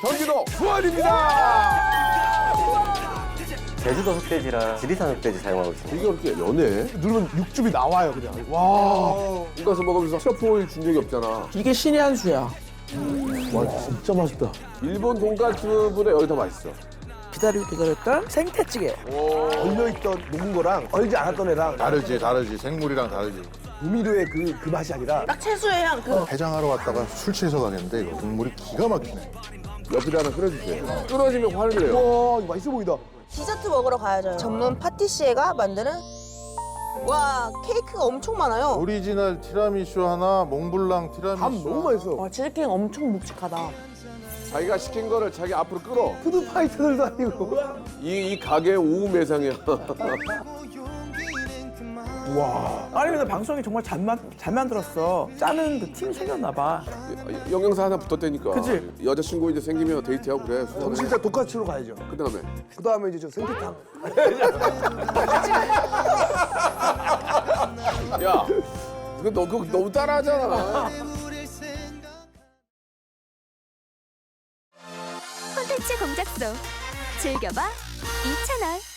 경기도 부안입니다. 제주도 흑돼지랑 지리산 흑돼지 사용하고 있습니다. 이게 어떻게 연해? 누르면 육즙이 나와요 그냥. 와, 이 가서 먹으면서 셰프 오일 준 적이 없잖아. 이게 신의 한 수야. 와 진짜 맛있다. 일본 돈가스보다 여기 더 맛있어. 기다리고 기다렸던 생태찌개. 얼려있던 녹은 거랑 얼지 않았던 애랑 다르지 다르지 생물이랑 다르지 조미료의 그, 그 맛이 아니라 딱 채소의 향, 그 해장하러 갔다가 술 취해서 가겠는데 이거 국물이 기가 막히네 옆에다 하나 끓여주세요. 끊어지면 화를 내요. 와 이거 맛있어 보인다 디저트 먹으러 가야죠. 전문 파티시에가 만드는 와 케이크가 엄청 많아요. 오리지널 티라미슈 하나 몽블랑 티라미슈 밥 너무 맛있어 와 치즈케이크 엄청 묵직하다. 자기가 시킨 거를 자기 앞으로 끌어. 푸드 파이터들도 아니고 이, 이 가게 오후 매상이야. 아니 근데 방송이 정말 잘, 만, 잘 만들었어. 짜는 그 팀이 생겼나 봐. 영양사 하나 붙었다니까. 그치? 여자친구 이제 생기면 데이트하고 그래. 그럼 진짜 돈까스로 가야죠 그 다음에. 그 다음에 이제 저 생태탕 야, 그거, 너, 그거 너무 따라하잖아. 콘텐츠 공작소 즐겨봐 이채널